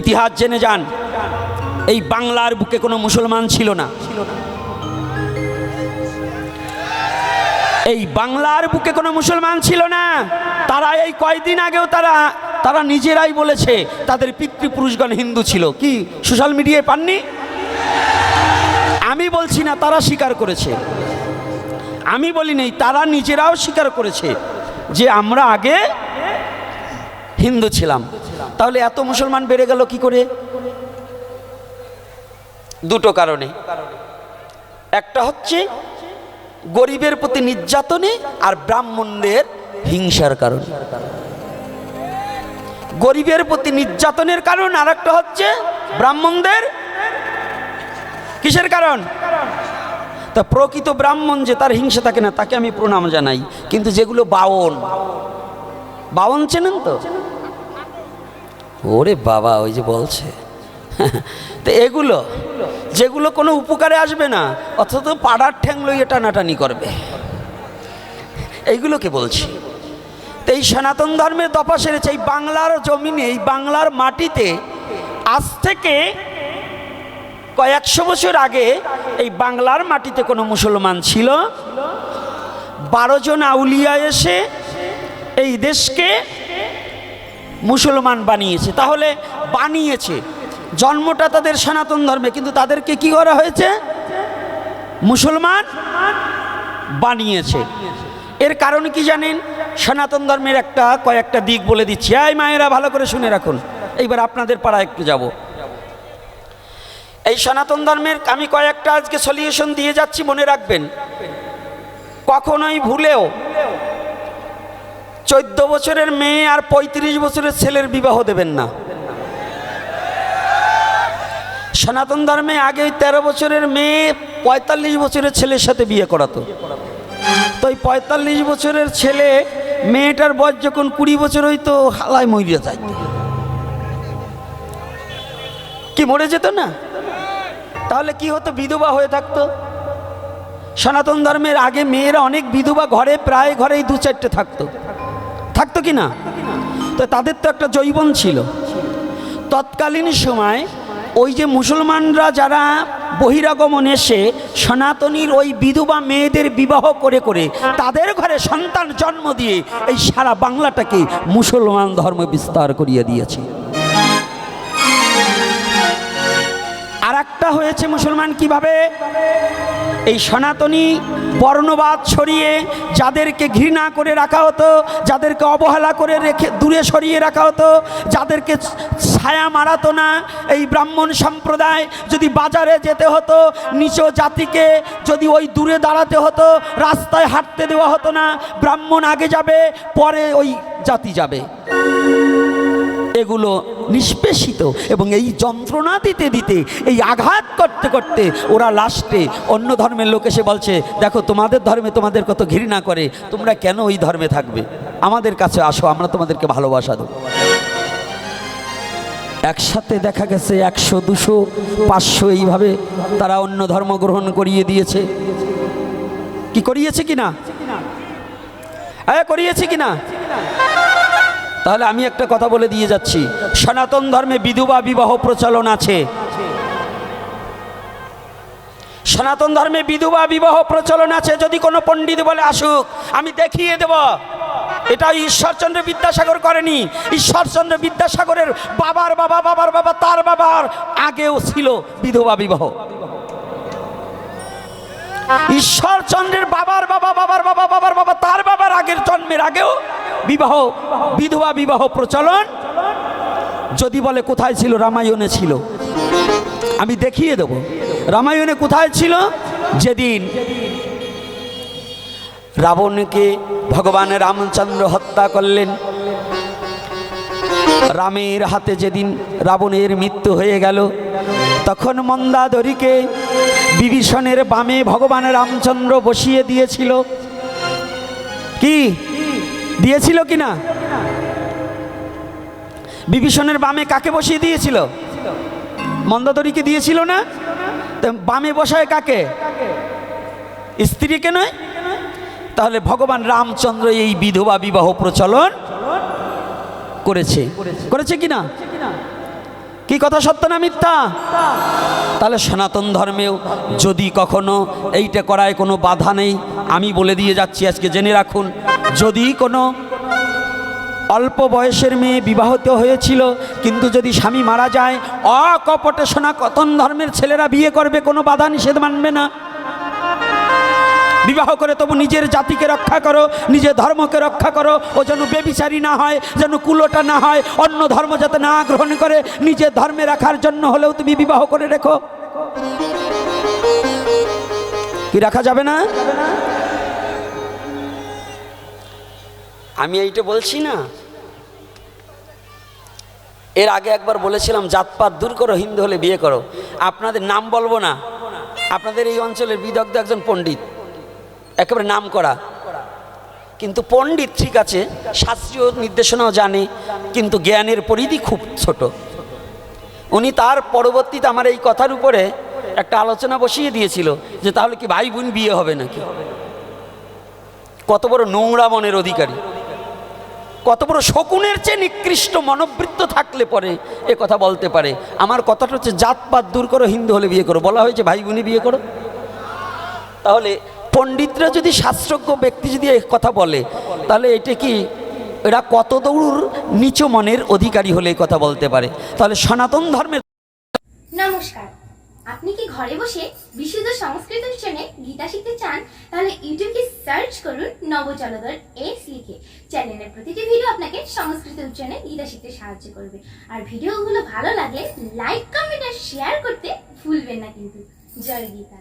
ইতিহাস জেনে যান। এই বাংলার বুকে কোনো মুসলমান ছিল না। এই বাংলার বুকে কোনো মুসলমান ছিল না। তারা এই কয়দিন আগেও তারা তারা নিজেরাই বলেছে, তাদের পিতৃপুরুষগণ হিন্দু ছিল। কি, সোশ্যাল মিডিয়ায় পাননি? আমি বলছি না, তারা স্বীকার করেছে। আমি বলি নেই, তারা নিজেরাও স্বীকার করেছে যে আমরা আগে হিন্দু ছিলাম। তাহলে এত মুসলমান বেড়ে গেল কি করে? দুটো কারণে। একটা হচ্ছে গরিবের প্রতি নির্যাতনে আর ব্রাহ্মণদের হিংসার কারণে। গরিবের প্রতি নির্যাতনের কারণ আর একটা হচ্ছে ব্রাহ্মণদের কিসের কারণ? তা প্রকৃত ব্রাহ্মণ যে তার হিংসা থাকে না, তাকে আমি প্রণাম জানাই। কিন্তু যেগুলো বাউন বাউন চেনেন তো? ওরে বাবা, ওই যে বলছে। তো এগুলো, যেগুলো কোনো উপকারে আসবে না, অথচ পাড়ার ঠ্যাং লইয়ে টানাটানি করবে। এইগুলোকে বলছি? তো এই সনাতন ধর্মের দফা সেরেছে, এই বাংলার জমিনে, এই বাংলার মাটিতে আজ থেকে কয়েকশো বছর আগে এই বাংলার মাটিতে কোনো মুসলমান ছিল। বারো জন আউলিয়া এসে এই দেশকে মুসলমান বানিয়েছে। তাহলে বানিয়েছে। জন্মটা তাদের সনাতন ধর্মে, কিন্তু তাদেরকে কি করা হয়েছে? মুসলমান বানিয়েছে। এর কারণ কি জানেন? সনাতন ধর্মের একটা কয়েকটা দিক বলে দিচ্ছি। এই মায়েরা ভালো করে শুনে রাখুন। এইবার আপনাদের পাড়া একটু যাব। এই সনাতন ধর্মের আমি কয়েকটা আজকে সলিউশন দিয়ে যাচ্ছি, মনে রাখবেন। কখনোই ভুলেও চোদ্দ বছরের মেয়ে আর পঁয়ত্রিশ বছরের ছেলের বিবাহ দেবেন না। সনাতন ধর্মে আগে ওই তেরো বছরের মেয়ে পঁয়তাল্লিশ বছরের ছেলের সাথে বিয়ে করাতো। তো ওই পঁয়তাল্লিশ বছরের ছেলে মেয়েটার বয়স যখন কুড়ি বছর হইতো, হালায় মরিয়া যায়। কি মরে যেত না? তাহলে কি হতো? বিধবা হয়ে থাকতো? সনাতন ধর্মের আগে মেয়েরা অনেক বিধবা ঘরে প্রায় ঘরেই দু চারটে থাকতো। থাকতো কি না? তো তাদের তো একটা জৈবন ছিল। তৎকালীন সময় ওই যে মুসলমানরা যারা বহিরাগমন এসে সনাতনীর ওই বিধবা মেয়েদের বিবাহ করে করে তাদের ঘরে সন্তান জন্ম দিয়ে এই সারা বাংলাটাকে মুসলমান ধর্ম বিস্তার করিয়ে দিয়েছে। একটা হয়েছে মুসলমান কীভাবে? এই সনাতনী বর্ণবাদ ছড়িয়ে যাদেরকে ঘৃণা করে রাখা হতো, যাদেরকে অবহেলা করে রেখে দূরে সরিয়ে রাখা হতো, যাদেরকে ছায়া মারাতো না, এই ব্রাহ্মণ সম্প্রদায় যদি বাজারে যেতে হতো নিচ জাতিকে যদি ওই দূরে দাঁড়াতে হতো, রাস্তায় হাঁটতে দেওয়া হতো না, ব্রাহ্মণ আগে যাবে, পরে ওই জাতি যাবে। এগুলো নিষ্পেষিত এবং এই যন্ত্রণা দিতে দিতে, এই আঘাত করতে করতে ওরা লাস্টে অন্য ধর্মের লোক এসে বলছে, দেখো, তোমাদের ধর্মে তোমাদের কত ঘৃণা করে, তোমরা কেন ওই ধর্মে থাকবে? আমাদের কাছে আসো, আমরা তোমাদেরকে ভালোবাসা দেবো। একসাথে দেখা গেছে একশো, দুশো, পাঁচশো এইভাবে তারা অন্য ধর্ম গ্রহণ করিয়ে দিয়েছে। কি করিয়েছে কিনা? হ্যাঁ করিয়েছে কিনা? তাহলে আমি একটা কথা বলে দিয়ে যাচ্ছি। সনাতন ধর্মে বিধবা বিবাহ প্রচলন আছে। সনাতন ধর্মে বিধবা বিবাহ প্রচলন আছে, যদি কোনো পণ্ডিত বলে, আসুক, আমি দেখিয়ে দেব। এটা ঈশ্বরচন্দ্র বিদ্যাসাগর করেনি। ঈশ্বরচন্দ্র বিদ্যাসাগরের বাবার বাবা বাবার বাবা, তার বাবার আগেও ছিল বিধবা বিবাহ। ঈশ্বরচন্দ্রের বাবার বাবা বাবার বাবা বাবার বাবা, তার বাবার আগের জন্মের আগেও বিবাহ, বিধবা বিবাহ প্রচলন। যদি বলে কোথায় ছিল, রামায়ণে ছিল। আমি দেখিয়ে দেব। রামায়ণে কোথায় ছিল? যেদিন রাবণকে ভগবান রামচন্দ্র হত্যা করলেন। রামের হাতে যেদিন রাবণের মৃত্যু হয়ে গেল, তখন মন্দাদরীকে বিভীষণের বামে ভগবান রামচন্দ্র বসিয়ে দিয়েছিল। কি? দিয়েছিল কি না? বিভীষণের বামে কাকে বসিয়ে দিয়েছিল? মন্দাদরীকে দিয়েছিল না? বামে বসায় কাকে? স্ত্রীকে নয়? তাহলে ভগবান রামচন্দ্র এই বিধবা বিবাহ প্রচলন করেছে। করেছে কি না? কি কথা সত্য না মিথ্যা? তাহলে সনাতন ধর্মেও যদি কখনো এইটা করায় কোনো বাধা নেই, আমি বলে দিয়ে যাচ্ছি আজকে জেনে রাখুন। যদি কোনো অল্প বয়সের মেয়ে বিবাহিত হয়েছিল, কিন্তু যদি স্বামী মারা যায়, অকপটে সনাতন ধর্মের ছেলেরা বিয়ে করবে, কোনো বাধা নিষেধ মানবে না। বিবাহ করে তবু নিজের জাতিকে রক্ষা করো, নিজের ধর্মকে রক্ষা করো, ও যেন বেবিচারী না হয়, যেন কুলোটা না হয়, অন্য ধর্ম যাতে না গ্রহণ করে, নিজের ধর্মে রাখার জন্য হলেও তুমি বিবাহ করে রেখো। কি রাখা যাবে না? আমি এইটা বলছি না। এর আগে একবার বলেছিলাম, জাতপাত দূর করো, হিন্দু হলে বিয়ে করো। আপনাদের নাম বলব না। আপনাদের এই অঞ্চলের বিদগ্ধ একজন পণ্ডিত। একেবারে নাম করা। কিন্তু পণ্ডিত ঠিক আছে, শাস্ত্রীয় নির্দেশনাও জানে, কিন্তু জ্ঞানের পরিধি খুব ছোট। উনি তার পরবর্তীতে আমার এই কথার উপরে একটা আলোচনা বসিয়ে দিয়েছিল যে তাহলে কি ভাই বোন বিয়ে হবে নাকি? কত বড় নোংরা মনের অধিকারী। কত বড় শকুনের চেয়ে নিকৃষ্ট মনোবৃত্ত থাকলে পরে এ কথা বলতে পারে। আমার কথাটা হচ্ছে জাতপাত দূর করো, হিন্দু হলে বিয়ে করো। বলা হয়েছে, ভাই বোনই বিয়ে করো। তাহলে পণ্ডিতরা যদি শাস্ত্রজ্ঞ ব্যক্তি যদি কথা বলে, তাহলে এটা কি, এরা কত দৌড় নিচু মনের অধিকারী হলে এই কথা বলতে পারে। তাহলে সনাতন ধর্মের নমস্কার। আপনি কি ঘরে বসে বিশুদ্ধ সংস্কৃত গীতা শিখতে চান? তাহলে ইউটিউবে সার্চ করুন নবজলদর এক্স লিখে। চ্যানেলের প্রতিটি ভিডিও আপনাকে সংস্কৃত উচ্চারণে গীতা শিখতে সাহায্য করবে। আর ভিডিওগুলো ভালো লাগলে লাইক কমেন্ট আর শেয়ার করতে ভুলবেন না কিন্তু। জয় গীতা।